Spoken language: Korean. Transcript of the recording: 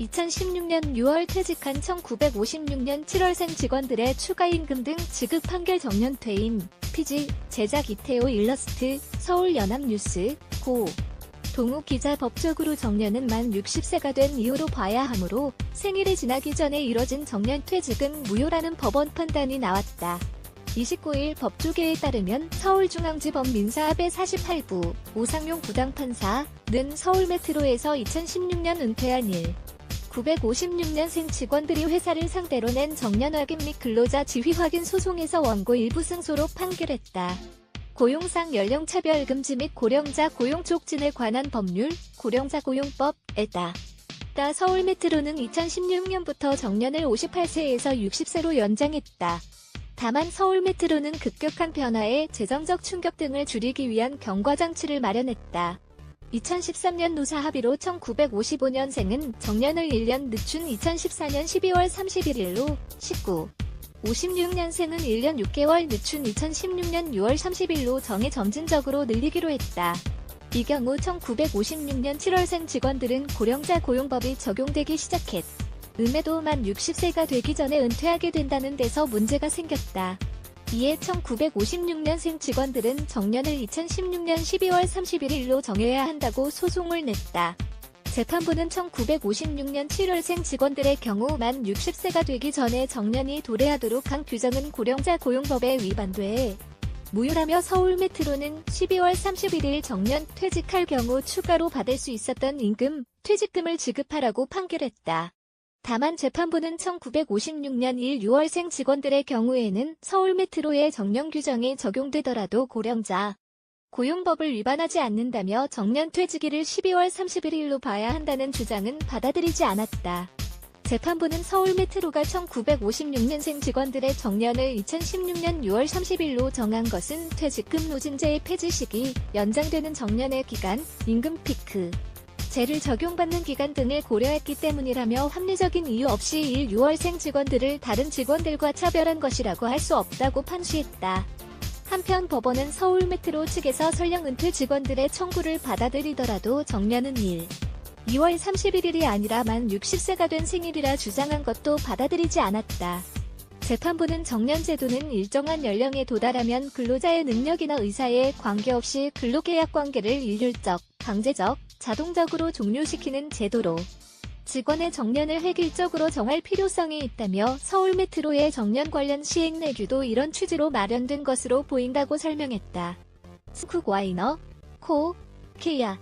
(2016년 6월) 퇴직한 (1956년 7월생) 직원들의 추가 임금 등 지급 판결 정년 퇴임 피지 제작 이태호 일러스트 서울 연합뉴스 고 동욱 기자 법적으로 정년은 만 60세가 된 이후로 봐야 하므로 생일이 지나기 전에 이뤄진 정년 퇴직은 무효라는 법원 판단이 나왔다. 29일 법조계에 따르면 서울중앙지법 민사합의 48부 오상용 부장판사는 서울메트로에서 2016년 은퇴한 일 956년생 직원들이 회사를 상대로 낸 정년 확인 및 근로자 지휘 확인 소송에서 원고 일부 승소로 판결했다. 고용상 연령차별 금지 및 고령자 고용 촉진에 관한 법률 고령자 고용법에 따라 서울메트로는 2016년부터 정년을 58세에서 60세로 연장했다. 다만 서울메트로는 급격한 변화에 재정적 충격 등을 줄이기 위한 경과장치를 마련했다. 2013년 노사 합의로 1955년생은 정년을 1년 늦춘 2014년 12월 31일로 19, 56년생은 1년 6개월 늦춘 2016년 6월 30일로 정해 점진적으로 늘리기로 했다. 이 경우 1956년 7월생 직원들은 고령자 고용법이 적용되기 시작했. 음에도 만 60세가 되기 전에 은퇴하게 된다는 데서 문제가 생겼다. 이에 1956년생 직원들은 정년을 2016년 12월 31일로 정해야 한다고 소송을 냈다. 재판부는 1956년 7월생 직원들의 경우 만 60세가 되기 전에 정년이 도래하도록 한 규정은 고령자 고용법에 위반돼 무효라며 서울 메트로는 12월 31일 정년 퇴직할 경우 추가로 받을 수 있었던 임금, 퇴직금을 지급하라고 판결했다. 다만 재판부는 1956년 1, 6월생 직원들의 경우에는 서울메트로의 정년 규정이 적용되더라도 고령자 고용법을 위반하지 않는다며 정년 퇴직일을 12월 31일로 봐야 한다는 주장은 받아들이지 않았다. 재판부는 서울메트로가 1956년생 직원들의 정년을 2016년 6월 30일로 정한 것은 퇴직금 노진제의 폐지 시기, 연장되는 정년의 기간, 임금 피크, 제를 적용받는 기간 등을 고려했기 때문이라며 합리적인 이유 없이 1, 6월생 직원들을 다른 직원들과 차별한 것이라고 할 수 없다고 판시했다. 한편 법원은 서울메트로 측에서 설령 은퇴 직원들의 청구를 받아들이더라도 정년은 1, 2월 31일이 아니라 만 60세가 된 생일이라 주장한 것도 받아들이지 않았다. 재판부는 정년 제도는 일정한 연령에 도달하면 근로자의 능력이나 의사에 관계없이 근로계약 관계를 일률적, 강제적, 자동적으로 종료시키는 제도로 직원의 정년을 획일적으로 정할 필요성이 있다며 서울메트로의 정년 관련 시행 내규도 이런 취지로 마련된 것으로 보인다고 설명했다. 스쿡 와이너, 코, 케야